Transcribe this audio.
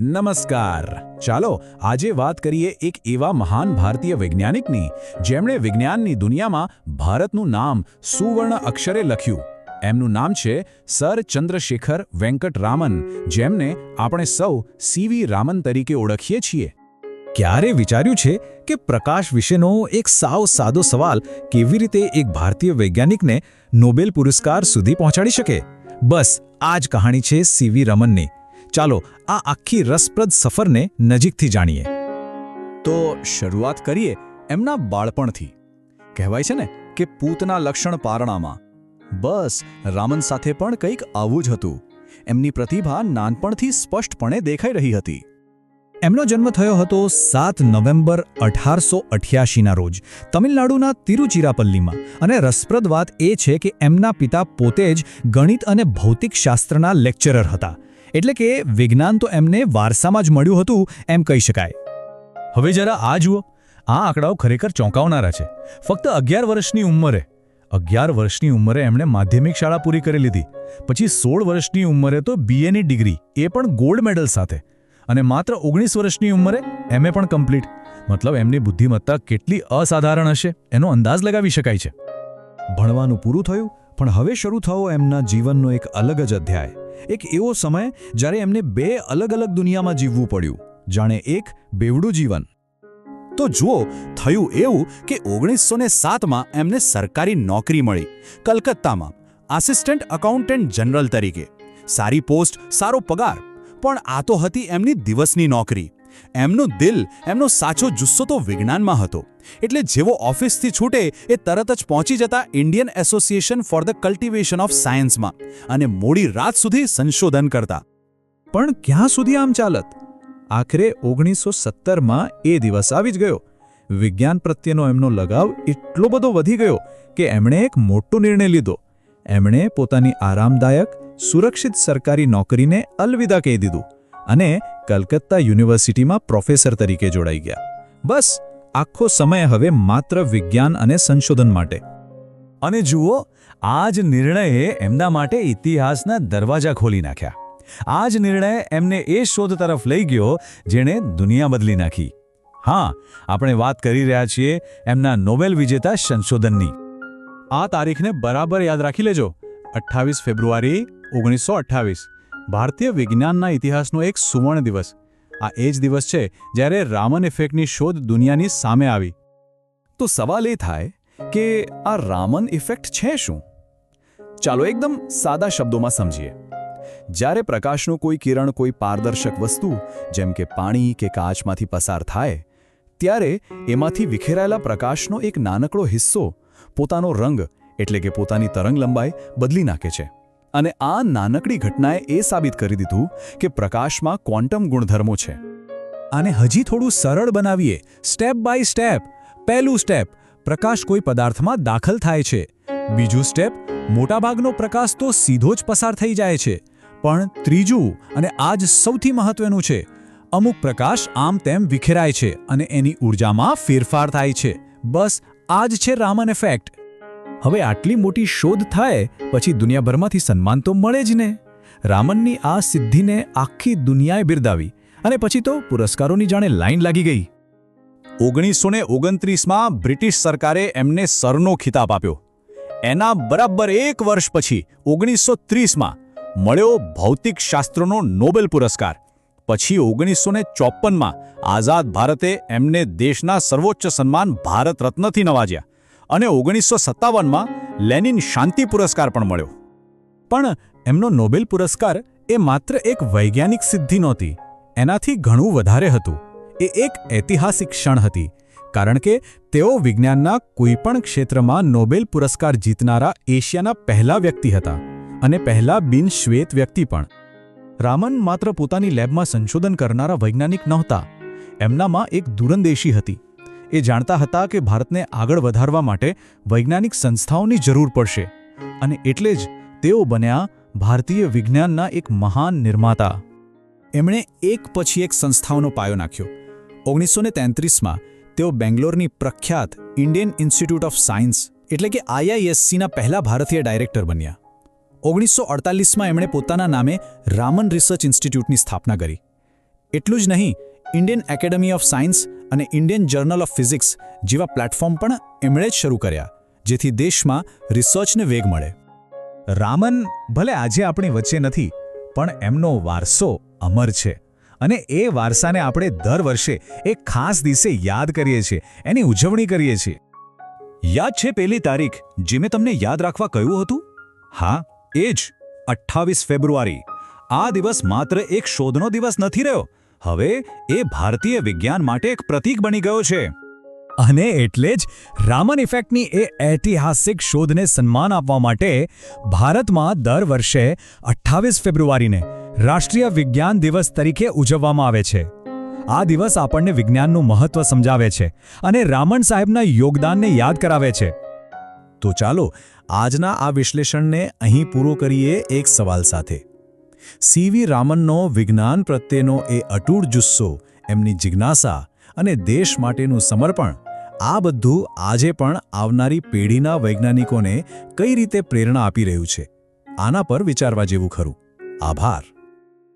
નમસ્કાર. ચાલો, આજે વાત કરીએ એક એવા મહાન ભારતીય વૈજ્ઞાનિકની, જેમણે વિજ્ઞાનની દુનિયામાં ભારતનું નામ સુવર્ણ અક્ષરે લખ્યું. એમનું નામ છે સર ચંદ્રશેખર વેંકટ રામન જેમને આપણે સૌ સીવી રામન તરીકે ઓળખીએ છીએ. ક્યારે વિચાર્યું છે કે પ્રકાશ વિશેનો એક સાવ સાદો સવાલ કેવી રીતે એક ભારતીય વૈજ્ઞાનિકને નોબેલ પુરસ્કાર સુધી પહોંચાડી શકે? બસ, આ જ કહાણી છે સીવી રમનની. ચાલો આ આખી રસપ્રદ સફરને નજીકથી જાણીએ. તો શરૂઆત કરીએ એમના બાળપણથી. કહેવાય છે ને કે પૂતના લક્ષણ પારણામાં. બસ, રામન સાથે પણ કંઈક આવું જ હતું. એમની પ્રતિભા નાનપણથી સ્પષ્ટપણે દેખાઈ રહી હતી. એમનો જન્મ થયો હતો સાત નવેમ્બર અઢારસો અઠ્યાસીના રોજ તમિલનાડુના તિરુચિરાપલ્લીમાં. અને રસપ્રદ વાત એ છે કે એમના પિતા પોતે જ ગણિત અને ભૌતિકશાસ્ત્રના લેક્ચરર હતા. એટલે કે વિજ્ઞાન તો એમને વારસામાં જ મળ્યું હતું, એમ કહી શકાય. હવે જરા આ જુઓ. આ આંકડાઓ ખરેખર ચોંકાવનારા છે. ફક્ત અગિયાર વર્ષની ઉંમરે, અગિયાર વર્ષની ઉંમરે એમણે માધ્યમિક શાળા પૂરી કરી લીધી. પછી સોળ વર્ષની ઉંમરે તો બીએની ડિગ્રી, એ પણ ગોલ્ડ મેડલ સાથે. અને માત્ર ઓગણીસ વર્ષની ઉંમરે એમએ પણ કમ્પ્લીટ. મતલબ એમની બુદ્ધિમત્તા કેટલી અસાધારણ હશે, એનો અંદાજ લગાવી શકાય છે. ભણવાનું પૂરું થયું પણ હવે શરૂ થયો એમના જીવનનો એક અલગ જ અધ્યાય. એક એવો સમય જ્યારે એમને બે અલગ અલગ દુનિયામાં જીવવું પડ્યું. જાણે એક બેવડું જીવન. તો જુઓ, થયું એવું કે ઓગણીસો ને સાતમાં એમને સરકારી નોકરી મળી. કલકત્તામાં. આસિસ્ટન્ટ અકાઉન્ટન્ટ જનરલ તરીકે. સારી પોસ્ટ, સારો પગાર. પણ આ તો હતી એમની દિવસની નોકરી. એમનું દિલ એમનો સાચો જુસ્સો તો વિજ્ઞાનમાં હતો. એટલે જેવો ઓફિસથી છૂટે એ તરત જ પહોંચી જતા Indian association for the cultivation of સાયન્સમાં અને મોડી રાત સુધી સંશોધન કરતા. પણ ક્યાં સુધી આમ ચાલત? આખરે ઓગણીસો સત્તરમાં એ દિવસ આવી જ ગયો. વિજ્ઞાન પ્રત્યેનો એમનો લગાવ એટલો બધો વધી ગયો કે એમણે એક મોટો નિર્ણય લીધો. એમણે પોતાની આરામદાયક, સુરક્ષિત સરકારી નોકરીને અલવિદા કહી દીધું. અને કલકત્તા યુનિવર્સિટીમાં પ્રોફેસર તરીકે જોડાઈ ગયા. બસ, આખો સમય હવે માત્ર વિજ્ઞાન અને સંશોધન માટે. અને જુઓ આ જ નિર્ણયે એમના માટે ઇતિહાસના દરવાજા ખોલી નાખ્યા. આ જ નિર્ણય એમને એ શોધ તરફ લઈ ગયો જેણે દુનિયા બદલી નાખી. હા, આપણે વાત કરી રહ્યા છીએ એમના નોબેલ વિજેતા સંશોધનની. આ તારીખને બરાબર યાદ રાખી લેજો. અઠ્ઠાવીસ ફેબ્રુઆરી ઓગણીસો અઠ્ઠાવીસ. ભારતીય વિજ્ઞાનના ઇતિહાસનો એક સુવર્ણ દિવસ. આ એ જ દિવસ છે જ્યારે રામન ઇફેક્ટની શોધ દુનિયાની સામે આવી. તો સવાલ એ થાય કે આ રામન ઇફેક્ટ છે શું? ચાલો એકદમ સાદા શબ્દોમાં સમજીએ. જ્યારે પ્રકાશનું કોઈ કિરણ કોઈ પારદર્શક વસ્તુ, જેમ કે પાણી કે કાચમાંથી પસાર થાય, ત્યારે એમાંથી વિખેરાયેલા પ્રકાશનો એક નાનકડો હિસ્સો પોતાનો રંગ, એટલે કે પોતાની તરંગ લંબાઈ બદલી નાખે છે. અને આ નાનકડી ઘટનાએ એ સાબિત કરી દીધું કે પ્રકાશમાં ક્વોન્ટમ ગુણધર્મો છે. આને હજી થોડું સરળ બનાવીએ, સ્ટેપ બાય સ્ટેપ. પહેલું સ્ટેપ, પ્રકાશ કોઈ પદાર્થમાં દાખલ થાય છે. બીજું સ્ટેપ, મોટાભાગનો પ્રકાશ તો સીધો જ પસાર થઈ જાય છે. પણ ત્રીજું અને આ જ સૌથી મહત્વનું છે, અમુક પ્રકાશ આમ તેમ વિખેરાય છે અને એની ઊર્જામાં ફેરફાર થાય છે. બસ આ જ છે રામન ઇફેક્ટ હવે આટલી મોટી શોધ થાય, પછી દુનિયાભરમાંથી સન્માન તો મળે જ ને. રામનની આ સિદ્ધિને આખી દુનિયાએ બિરદાવી અને પછી તો પુરસ્કારોની જાણે લાઈન લાગી ગઈ. ઓગણીસો ને ઓગણત્રીસમાં બ્રિટિશ સરકારે એમને સરનો ખિતાબ આપ્યો. એના બરાબર એક વર્ષ પછી ઓગણીસો ત્રીસમાં મળ્યો ભૌતિક શાસ્ત્રનો નોબેલ પુરસ્કાર. પછી ઓગણીસો ને ચોપનમાં આઝાદ ભારતે એમને દેશના સર્વોચ્ચ સન્માન ભારત રત્નથી નવાજ્યા. અને ઓગણીસો સત્તાવનમાં લેનિન શાંતિ પુરસ્કાર પણ મળ્યો. પણ એમનો નોબેલ પુરસ્કાર એ માત્ર એક વૈજ્ઞાનિક સિદ્ધિ નહોતી, એનાથી ઘણું વધારે હતું. એ એક ઐતિહાસિક ક્ષણ હતી, કારણ કે તેઓ વિજ્ઞાનના કોઈપણ ક્ષેત્રમાં નોબેલ પુરસ્કાર જીતનારા એશિયાના પહેલા વ્યક્તિ હતા અને પહેલા બિનશ્વેત વ્યક્તિ પણ. રામન માત્ર પોતાની લેબમાં સંશોધન કરનારા વૈજ્ઞાનિક નહોતા, એમનામાં એક દૂરંદેશી હતી. એ જાણતા હતા કે ભારતને આગળ વધારવા માટે વૈજ્ઞાનિક સંસ્થાઓની જરૂર પડશે અને એટલે જ તેઓ બન્યા ભારતીય વિજ્ઞાનના એક મહાન નિર્માતા. એમણે એક પછી એક સંસ્થાઓનો પાયો નાખ્યો. ઓગણીસો ને તેત્રીસમાં તેઓ બેંગ્લોરની પ્રખ્યાત ઇન્ડિયન ઇન્સ્ટિટ્યૂટ ઓફ સાયન્સ એટલે કે આઈઆઈએસસીના પહેલા ભારતીય ડાયરેક્ટર બન્યા. ઓગણીસો અડતાલીસમાં એમણે પોતાના નામે રામન રિસર્ચ ઇન્સ્ટિટ્યૂટની સ્થાપના કરી. એટલું જ નહીં, ઇન્ડિયન એકેડમી ઓફ સાયન્સ અને ઇન્ડિયન જર્નલ ઓફ ફિઝિક્સ જેવા પ્લેટફોર્મ પણ એમણે જ શરૂ કર્યા, જેથી દેશમાં રિસર્ચને વેગ મળે. રામન ભલે આજે આપણી વચ્ચે નથી, પણ એમનો વારસો અમર છે. અને એ વારસાને આપણે દર વર્ષે એક ખાસ દિવસે યાદ કરીએ છીએ, એની ઉજવણી કરીએ છીએ. યાદ છે પહેલી તારીખ, જે મેં તમને યાદ રાખવા કહ્યું હતું? હા, એ જ, અઠ્ઠાવીસ ફેબ્રુઆરી. આ દિવસ માત્ર એક શોધનો દિવસ નથી રહ્યો હવે એ ભારતીય વિજ્ઞાન માટે એક પ્રતીક બની ગયો છે. અને એટલે જ રામન ઇફેક્ટની એ ઐતિહાસિક શોધને સન્માન આપવા માટે ભારતમાં દર વર્ષે અઠ્ઠાવીસ ફેબ્રુઆરીને રાષ્ટ્રીય વિજ્ઞાન દિવસ તરીકે ઉજવવામાં આવે છે. આ દિવસ આપણને વિજ્ઞાનનું મહત્વ સમજાવે છે અને રામન સાહેબના યોગદાનને યાદ કરાવે છે. તો ચાલો, આજના આ વિશ્લેષણને અહીં પૂરો કરીએ એક સવાલ સાથે. સીવી રામનનો વિજ્ઞાન પ્રત્યેનો એ અટૂટ જુસ્સો, એમની જિજ્ઞાસા અને દેશ માટેનું સમર્પણ, આ બધું આજે પણ આવનારી પેઢીના વૈજ્ઞાનિકોને કઈ રીતે પ્રેરણા આપી રહ્યું છે, આના પર વિચારવા જેવું ખરું. આભાર.